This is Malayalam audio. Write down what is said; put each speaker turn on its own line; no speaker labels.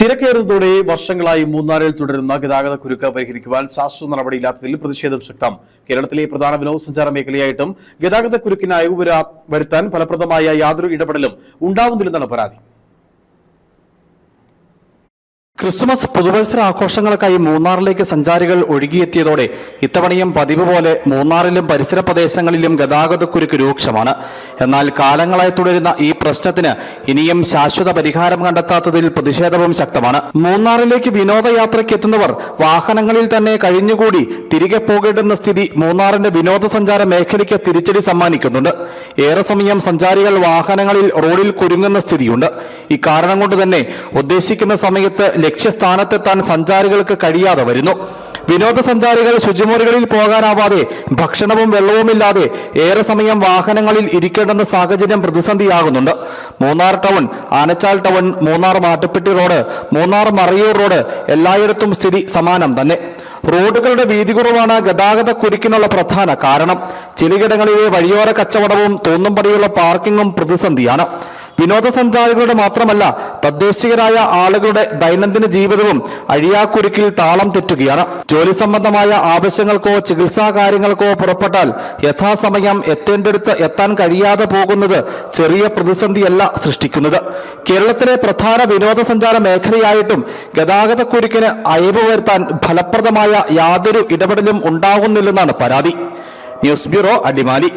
തിരക്കേറുന്നതോടെ വർഷങ്ങളായി മൂന്നാറിൽ തുടരുന്ന ഗതാഗത കുരുക്ക് പരിഹരിക്കുവാൻ ശാശ്വത നടപടിയില്ലാത്തതിൽ പ്രതിഷേധം ശക്തം. കേരളത്തിലെ പ്രധാന വിനോദസഞ്ചാര മേഖലയായിട്ടും ഗതാഗത കുരുക്കിന് അയവ് വരുത്താൻ ഫലപ്രദമായ യാതൊരു ഇടപെടലും ഉണ്ടാവുന്നില്ലെന്നാണ് പരാതി.
ക്രിസ്മസ് പുതുവത്സര ആഘോഷങ്ങൾക്കായി മൂന്നാറിലേക്ക് സഞ്ചാരികൾ ഒഴുകിയെത്തിയതോടെ ഇത്തവണയും പതിവ് പോലെ മൂന്നാറിലും പരിസര പ്രദേശങ്ങളിലും ഗതാഗതക്കുരുക്ക് രൂക്ഷമാണ്. എന്നാൽ കാലങ്ങളായി തുടരുന്ന ഈ പ്രശ്നത്തിന് ഇനിയും ശാശ്വത പരിഹാരം കണ്ടെത്താത്തതിൽ പ്രതിഷേധവും ശക്തമാണ്. മൂന്നാറിലേക്ക് വിനോദയാത്രയ്ക്ക് എത്തുന്നവർ വാഹനങ്ങളിൽ തന്നെ കഴിഞ്ഞുകൂടി തിരികെ പോകേണ്ടുന്ന സ്ഥിതി മൂന്നാറിന്റെ വിനോദസഞ്ചാര മേഖലയ്ക്ക് തിരിച്ചടി സമ്മാനിക്കുന്നുണ്ട്. ഏറെ സമയം സഞ്ചാരികൾ വാഹനങ്ങളിൽ റോഡിൽ കുരുങ്ങുന്ന സ്ഥിതിയുണ്ട്. ഇക്കാരണം കൊണ്ട് തന്നെ ഉദ്ദേശിക്കുന്ന സമയത്ത് ലക്ഷ്യസ്ഥാനത്തെത്താൻ സഞ്ചാരികൾക്ക് കഴിയാതെ വരുന്നു. വിനോദസഞ്ചാരികൾ ശുചിമുറികളിൽ പോകാനാവാതെ ഭക്ഷണവും വെള്ളവുമില്ലാതെ ഏറെ സമയം വാഹനങ്ങളിൽ ഇരിക്കേണ്ടെന്ന സാഹചര്യം പ്രതിസന്ധിയാകുന്നുണ്ട്. Munnar town Anachal town Munnar Mattupetty road Munnar Marayoor road എല്ലായിടത്തും സ്ഥിതി സമാനം തന്നെ. റോഡുകളുടെ വീതി കുറവാണ് ഗതാഗത കുരുക്കിനുള്ള പ്രധാന കാരണം. ചിലയിടങ്ങളിലെ വഴിയോര കച്ചവടവും തോന്നുംപടിയുള്ള പാർക്കിങ്ങും പ്രതിസന്ധിയാണ്. വിനോദസഞ്ചാരികളുടെ മാത്രമല്ല തദ്ദേശീയരായ ആളുകളുടെ ദൈനംദിന ജീവിതവും അഴിയാക്കുരുക്കിൽ താളം തെറ്റുകയാണ്. ജോലി സംബന്ധമായ ആവശ്യങ്ങൾക്കോ ചികിത്സാ കാര്യങ്ങൾക്കോ പുറപ്പെട്ടാൽ യഥാസമയം എത്തേണ്ടടുത്ത് എത്താൻ കഴിയാതെ പോകുന്നത് ചെറിയ പ്രതിസന്ധിയല്ല സൃഷ്ടിക്കുന്നത്. കേരളത്തിലെ പ്രധാന വിനോദസഞ്ചാര മേഖലയായിട്ടും ഗതാഗതക്കുരുക്കിന് അയവ് വരുത്താൻ ഫലപ്രദമായ യാതൊരു ഇടപെടലും ഉണ്ടാകുന്നില്ലെന്നാണ് പരാതി. News bureau Adimali.